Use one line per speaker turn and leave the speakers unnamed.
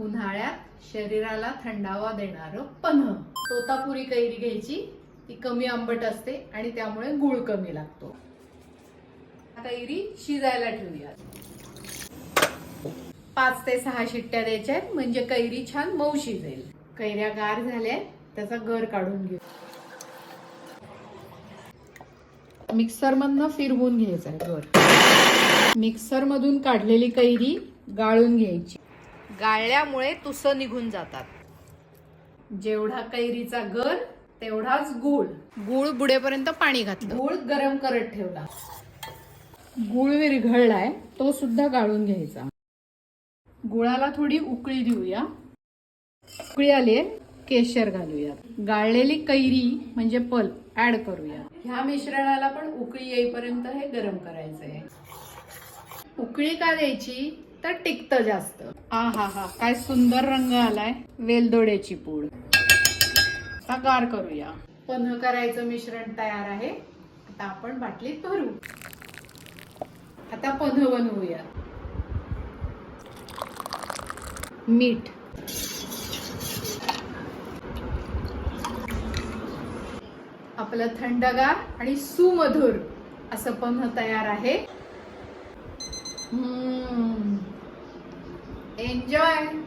उन्हाळ्यात शरीराला थंडावा देणारं पन्ह. तोतापुरी कैरी घ्यायची ती कमी आंबट असते आणि त्यामुळे गुळ कमी लागतो. कैरी शिजायला ठेवूया पाच ते सहा शिट्ट्या द्यायच्या आहेत म्हणजे कैरी छान मऊ शिजेल. कैऱ्या गार झाल्या त्याचा गर काढून घेऊ. मिक्सर मधनं फिरवून घ्यायचा गर. मिक्सर मधून काढलेली कैरी गाळून घ्यायची. गाळल्यामुळे तुस निघून जातात. जेवढा कैरीचा गर तेवढाच गुळ. गुळ बुडेपर्यंत पाणी घातलं. गुळ गरम करत ठेवला. गुळ विरघळलाय तो सुद्धा गाळून घ्यायचा. गुळाला थोडी उकळी देऊया. उकळी आली केशर घालूया गाळलेली कैरी म्हणजे पल्प ऍड करूया. ह्या मिश्रणाला पण उकळी येईपर्यंत हे गरम करायचं आहे उकळी का द्यायची? तर टिकत जास्त. हा हा हा. काय सुंदर रंग आलाय. वेलदोड्याची पूड. आता गार करूया पन्ह करायचं मिश्रण तयार आहे. आता आपण बाटलीत भरू. आता पन्ह बनवूया. मीठ. आपलं थंडगार आणि सुमधुर असं पन्ह तयार आहे. Enjoy!